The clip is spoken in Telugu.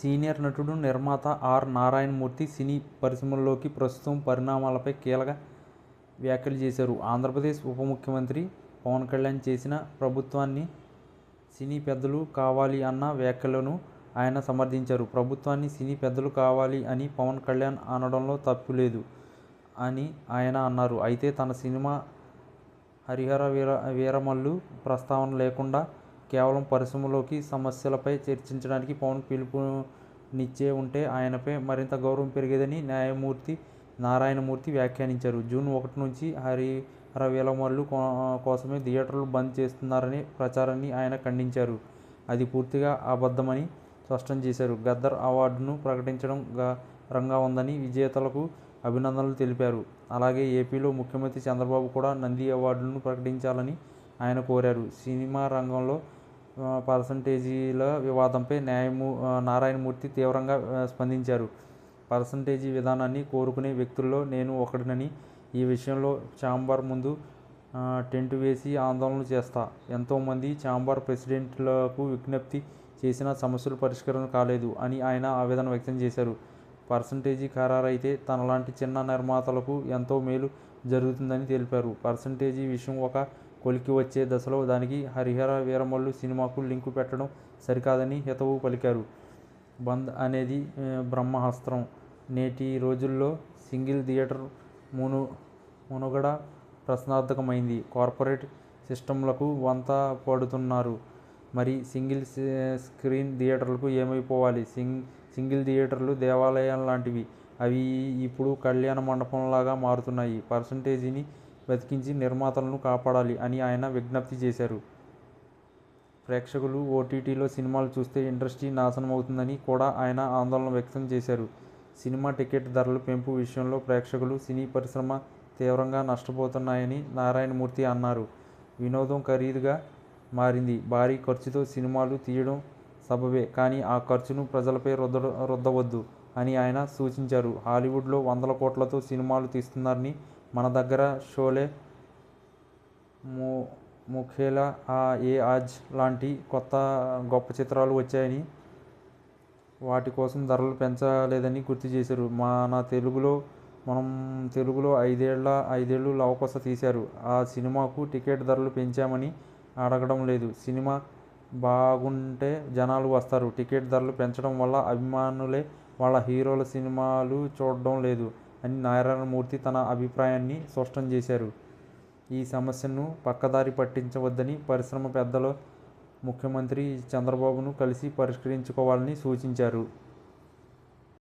సీనియర్ నటుడు నిర్మాత ఆర్. నారాయణమూర్తి సినీ పరిశ్రమలోకి ప్రస్తుతం పరిణామాలపై కీలక వ్యాఖ్యలు చేశారు. ఆంధ్రప్రదేశ్ ఉప ముఖ్యమంత్రి పవన్ కళ్యాణ్ చేసిన ప్రభుత్వాన్ని సినీ పెద్దలు కావాలి అన్న వ్యాఖ్యలను ఆయన సమర్థించారు. ప్రభుత్వాన్ని సినీ పెద్దలు కావాలి అని పవన్ కళ్యాణ్ అనడంలో తప్పు లేదు అని ఆయన అన్నారు. అయితే తన సినిమా హరిహర వీర వీరమల్లు ప్రస్తావన లేకుండా కేవలం పరిశ్రమలోకి సమస్యలపై చర్చించడానికి పవన్ పిలుపునిచ్చే ఉంటే ఆయనపై మరింత గౌరవం పెరిగేదని న్యాయమూర్తి నారాయణమూర్తి వ్యాఖ్యానించారు. జూన్ ఒకటి నుంచి హరి వీరమల్లు కోసమే థియేటర్లు బంద్ చేస్తున్నారనే ప్రచారాన్ని ఆయన ఖండించారు. అది పూర్తిగా అబద్ధమని స్పష్టం చేశారు. గద్దర్ అవార్డును ప్రకటించడం రంగా ఉందని విజేతలకు అభినందనలు తెలిపారు. అలాగే ఏపీలో ముఖ్యమంత్రి చంద్రబాబు కూడా నంది అవార్డులను ప్రకటించాలని ఆయన కోరారు. సినిమా రంగంలో పర్సంటేజీల వివాదంపై న్యాయము నారాయణమూర్తి తీవ్రంగా స్పందించారు. పర్సంటేజీ విధానాన్ని కోరుకునే వ్యక్తుల్లో నేను ఒకడినని ఈ విషయంలో ఛాంబర్ ముందు టెంట్ వేసి ఆందోళన చేస్తా. ఎంతోమంది ఛాంబర్ ప్రెసిడెంట్లకు విజ్ఞప్తి చేసిన సమస్యలు పరిష్కారం కాలేదు అని ఆయన ఆవేదన వ్యక్తం చేశారు. పర్సంటేజీ ఖరారైతే తనలాంటి చిన్న నిర్మాతలకు ఎంతో మేలు జరుగుతుందని తెలిపారు. పర్సంటేజీ విషయం ఒక కొలికి వచ్చే దశలో దానికి హరిహర వీరమల్లు సినిమాకు లింకు పెట్టడం సరికాదని హితవు పలికారు. బంద్ అనేది బ్రహ్మహస్త్రం. బ్రహ్మాస్త్రం నేటి రోజుల్లో సింగిల్ థియేటర్ మును మునుగడ ప్రశ్నార్థకమైంది. కార్పొరేట్ సిస్టంలకు వంత పడుతున్నారు. మరి సింగిల్ స్క్రీన్ థియేటర్లకు ఏమైపోవాలి? సింగ్ సింగిల్ థియేటర్లు దేవాలయం లాంటివి. అవి ఇప్పుడు కళ్యాణ మండపంలాగా మారుతున్నాయి. పర్సంటేజీని బతికించి నిర్మాతలను కాపాడాలి అని ఆయన విజ్ఞప్తి చేశారు. ప్రేక్షకులు ఓటీటీలో సినిమాలు చూస్తే ఇండస్ట్రీ నాశనం అవుతుందని కూడా ఆయన ఆందోళన వ్యక్తం చేశారు. సినిమా టికెట్ ధరల పెంపు విషయంలో ప్రేక్షకులు సినీ పరిశ్రమ తీవ్రంగా నష్టపోతున్నాయని నారాయణమూర్తి అన్నారు. వినోదం ఖరీదుగా మారింది. భారీ ఖర్చుతో సినిమాలు తీయడం సబబే కానీ ఆ ఖర్చును ప్రజలపై రుద్ద రుద్దవద్దు అని ఆయన సూచించారు. హాలీవుడ్లో వందల కోట్లతో సినిమాలు తీస్తున్నారని మన దగ్గర షోలే ము ముఖేలా ఆ ఏ ఆజ్ లాంటి కొత్త గొప్ప చిత్రాలు వచ్చాయని వాటి కోసం ధరలు పెంచలేదని గుర్తు చేశారు. మన తెలుగులో మనం తెలుగులో ఐదేళ్ళ ఐదేళ్ళు లవకొస తీశారు. ఆ సినిమాకు టికెట్ ధరలు పెంచామని అడగడం లేదు. సినిమా బాగుంటే జనాలు వస్తారు. టికెట్ ధరలు పెంచడం వల్ల అభిమానులే వాళ్ళ హీరోల సినిమాలు చూడడం లేదు. అని నారాయణమూర్తి తన అభిప్రాయాన్ని స్పష్టం చేశారు. ఈ సమస్యను పక్కదారి పట్టించవద్దని పరిశ్రమ పెద్దలు ముఖ్యమంత్రి చంద్రబాబును కలిసి పరిష్కరించుకోవాలని సూచించారు.